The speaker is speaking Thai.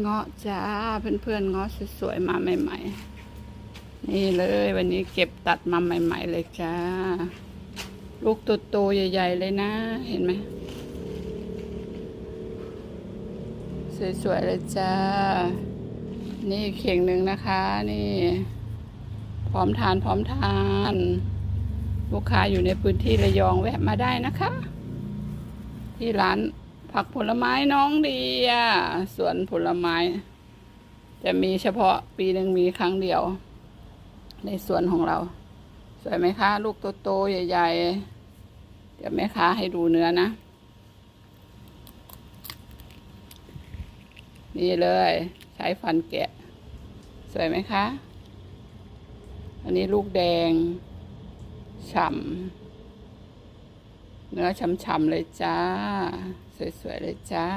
เงาะจ้าเพื่อนๆเงาะสวยๆมาใหม่ๆ นี่เลยวันนี้เก็บตัดมาใหม่ ๆ เลยจ้า ลูกโตๆใหญ่ ๆ เลยนะ เห็นไหมสวยๆเลยจ้า นี่เข่งหนึ่งนะคะ นี่ พร้อมทานพร้อมทาน ลูกค้าอยู่ในพื้นที่ระยองแวะมาได้นะคะ ที่ร้าน ผักผลไม้น้องเดียสวนผลไม้ จะมีเฉพาะปีหนึ่งมีครั้งเดียว ในสวนของเรา สวยไหมคะ ลูกโตๆใหญ่ ๆ เดี๋ยวแม่ค้าให้ดูเนื้อนะ นี่เลย ใช้ฟันแกะ สวยไหมคะ อันนี้ลูกแดง ฉ่ำ เนื้อฉ่ำๆเลยจ้า สวยๆเลยจ้า